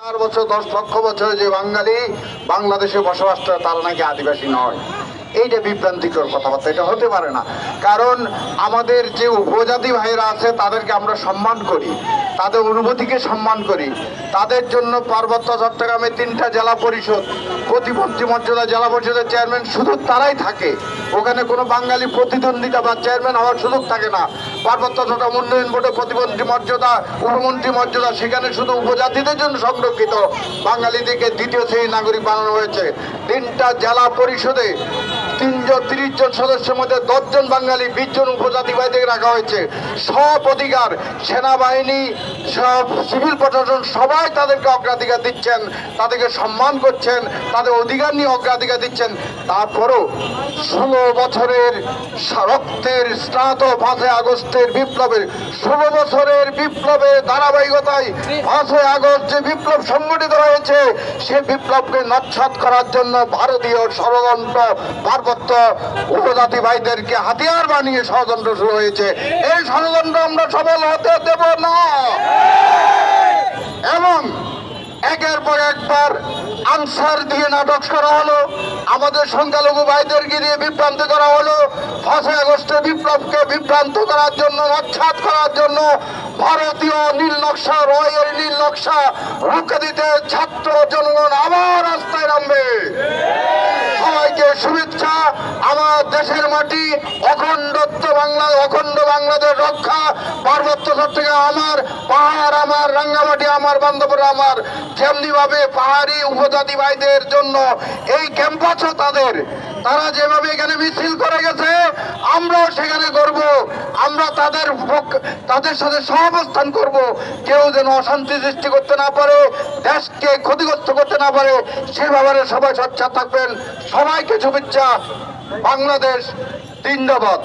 চার বছর দশ লক্ষ বছর যে বাঙালি বাংলাদেশে বসবাস তারা নাকি আদিবাসী নয়। এইটা বিভ্রান্তিকর কথাবার্তা, এটা হতে পারে না। কারণ আমাদের যে উপজাতি ভাইরা আছে, তাদেরকে আমরা সম্মান করি, তাদের অনুভূতিকে সম্মান করি, তাদের জন্য পার্বত্য চট্টগ্রামে তিনটা জেলা পরিষদ, প্রতিমন্ত্রী মর্যাদা জেলা পরিষদের চেয়ারম্যান শুধু তারাই থাকে। ওখানে কোনো বাঙালি প্রতিদ্বন্দ্বিতা বা চেয়ারম্যান হওয়ার সুযোগ থাকে না। পার্বত্য চট্টগ্রাম উন্নয়ন বোর্ডে প্রতিমন্ত্রী মর্যাদা, উপমন্ত্রী মর্যাদা, সেখানে শুধু উপজাতিদের জন্য সংরক্ষিত। বাঙালিদেরকে দ্বিতীয় শ্রেণি নাগরিক বানানো হয়েছে। তিনটা জেলা পরিষদে তিনজন তিরিশ জন সদস্যের মধ্যে দশজন বাঙালি বিশ জন উপজাতি ভাইদের রাখা হয়েছে। সব অধিকার, সেনাবাহিনী, সব সিভিল প্রশাসন সবাই তাদেরকে অগ্রাধিকার দিচ্ছেন, তাদেরকে সম্মান করছেন, তাদের অধিকার নিয়ে অগ্রাধিকার দিচ্ছেন। তারপরও ষোলো বছরের রক্তের স্নাত পাঁচই আগস্টের বিপ্লবের, ষোলো বছরের বিপ্লবের ধারাবাহিকতায় পাঁচই আগস্ট যে বিপ্লব সংগঠিত হয়েছে, সে বিপ্লবকে নচ্ছাদ করার জন্য ভারতীয় ষড়যন্ত্র পার্বত্য উপজাতি ভাইদেরকে হাতিয়ার বানিয়ে ষড়যন্ত্র শুরু হয়েছে। এই ষড়যন্ত্র আমরা সফল হতে দেব না। এবং একের পর একবার আনসার দিয়ে নাটক করা হলো, আমাদের সংখ্যালঘু ভাইদেরকে দিয়ে বিভ্রান্ত করা হলো, পাঁচই আগস্টে বিপ্লবকে বিভ্রান্ত করার জন্য নচ্ছাদ করার জন্য ভারতীয় নীল নকশা রয়ের নীল নকশা রুখে দিতে ছাত্র জনগণ আবার রাস্তায় নামবে সবাইকে শুভেচ্ছা আমার দেশের মাটি, অখণ্ডত্ব বাংলা, অখণ্ড বাংলাদেশ রক্ষা। পার্বত্য চট্টগ্রাম আমার, পাহাড় আমার, রাঙ্গামাটি আমার বান্ধবপুর আমার। যেমনি ভাবে পাহাড়ি উপজাতি ভাইদের জন্য এই ক্যাম্পাসও তাদের, তারা যেভাবে এখানে মিছিল করে গেছে, আমরাও সেখানে করব। আমরা তাদের তাদের সাথে সহাবস্থান করব। কেউ যেন অশান্তি সৃষ্টি করতে না পারে, দেশকে ক্ষতিগ্রস্ত করতে না পারে, সে ব্যাপারে সবাই সচ্ছা থাকবেন। সবাইকে শুভেচ্ছা। বাংলাদেশ জিন্দাবাদ।